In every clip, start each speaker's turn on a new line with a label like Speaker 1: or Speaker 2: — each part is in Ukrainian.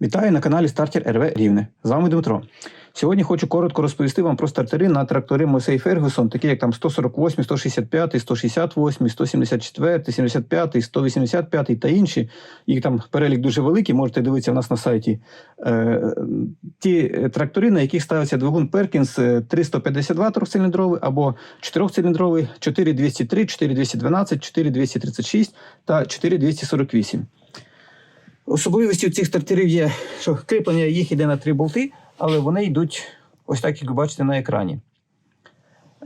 Speaker 1: Вітаю на каналі Стартер РВ Рівне. З вами Дмитро. Сьогодні хочу коротко розповісти вам про стартери на трактори Мосей Фергюсон, такі як там 148, 165, 168, 174, 75, 185 та інші. Їх там перелік дуже великий, можете дивитися в нас на сайті. Е, ті трактори, на яких ставиться двигун Перкінс е, 352 трьохциліндровий або 4-циліндровий, 4203, 4212, 4236 та 4248. Особливістю цих стартерів є, що кріплення їх йде на три болти, але вони йдуть ось так, як ви бачите на екрані.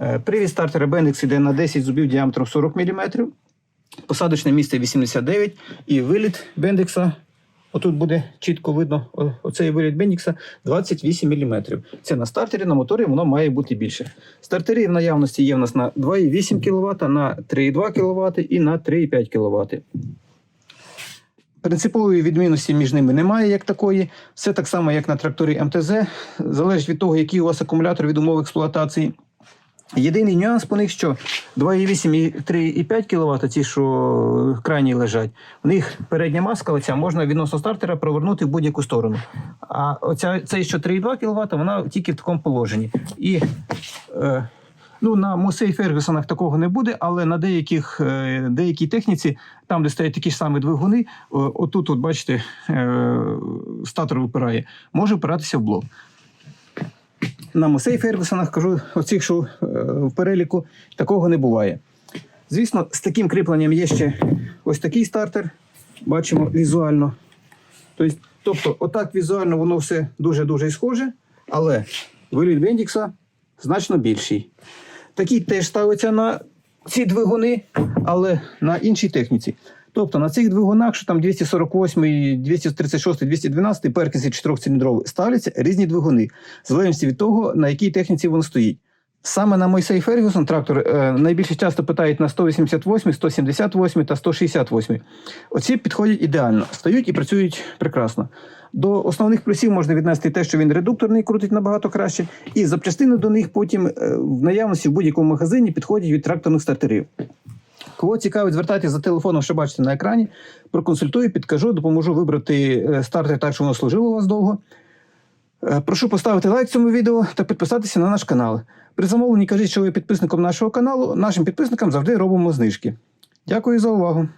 Speaker 1: Е, Привід стартера Bendix йде на 10 зубів діаметром 40 мм, посадочне місце 89 і виліт Bendix, отут буде чітко видно, оцей виліт Bendix 28 мм. Це на стартері, на моторі воно має бути більше. Стартери в наявності є в нас на 2,8 кВт, на 3,2 кВт і на 3,5 кВт. Принципової відмінності між ними немає як такої. Все так само, як на тракторі МТЗ. Залежить від того, який у вас акумулятор від умов експлуатації. Єдиний нюанс по них, що 2,8 і 3,5 кВт, ті, що крайні лежать, у них передня маска, оця можна відносно стартера провернути в будь-яку сторону. А оця, цей, що 3,2 кВт, вона тільки в такому положенні. І е, Ну, на Мусей Фергюсонах такого не буде, але на деяких, е, деякій техніці, там, де стоять такі ж самі двигуни, отут, от, бачите, е, статор випирає, може впиратися в блок. На Мусей Фергюсонах кажу, оцих, що е, в переліку, такого не буває. Звісно, з таким кріпленням є ще ось такий стартер, бачимо візуально. Тобто, тобто, отак візуально воно все дуже-дуже схоже, але виліт Бендікса значно більший. Такий теж ставиться на ці двигуни, але на іншій техніці. Тобто на цих двигунах, що там 248, 236, 212 перкінси 4-циліндрові, ставляться різні двигуни, залежності від того, на якій техніці вони стоїть. Саме на Мойсей Фергюсон трактор е, найбільше часто питають на 188, 178 та 168. Оці підходять ідеально, стають і працюють прекрасно. До основних плюсів можна віднести те, що він редукторний, крутить набагато краще, і запчастини до них потім е, в наявності в будь-якому магазині підходять від тракторних стартерів. Кого цікавить, звертайтеся за телефоном, що бачите на екрані. Проконсультую, підкажу, допоможу вибрати е, стартер так, щоб воно служило у вас довго. Е, Прошу поставити лайк цьому відео та підписатися на наш канал. При замовленні кажіть, що ви підписником нашого каналу. Нашим підписникам завжди робимо знижки. Дякую за увагу.